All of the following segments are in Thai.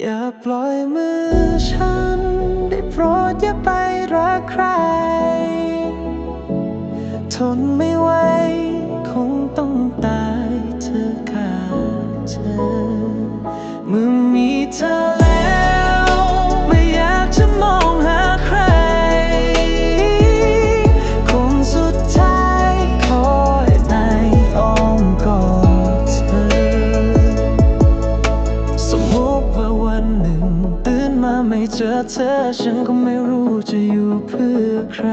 อย่าปล่อยมือฉัน ได้โปรดอย่าไปรักใคร ทนไม่ เจอเธอฉันก็ไม่รู้จะอยู่เพื่อใคร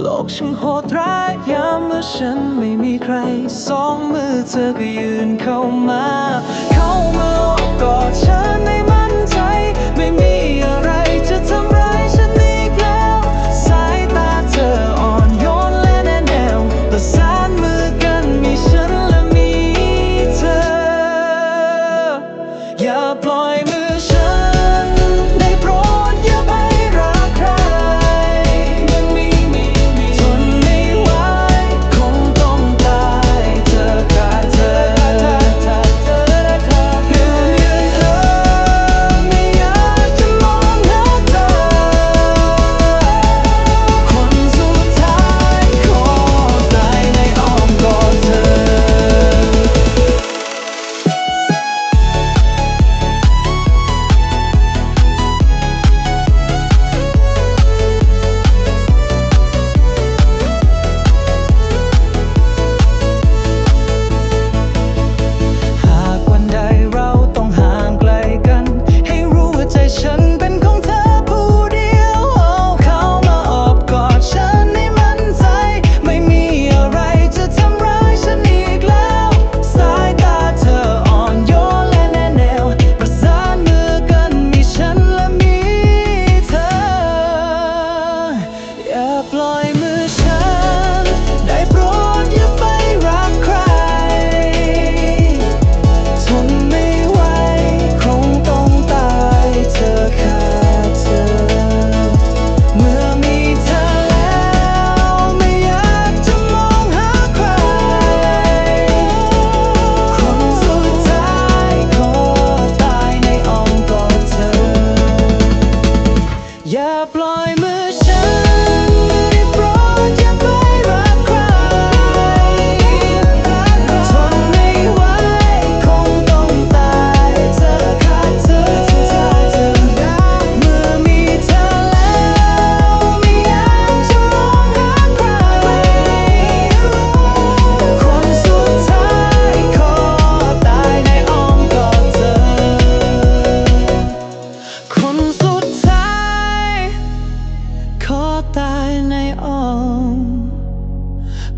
โลกฉันโหดร้ายยามเมื่อฉันไม่มีใคร สองมือเธอก็ยืนเข้ามา เข้ามาอกกอดฉัน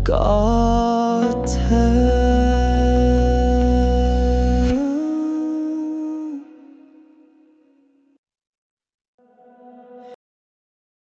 God.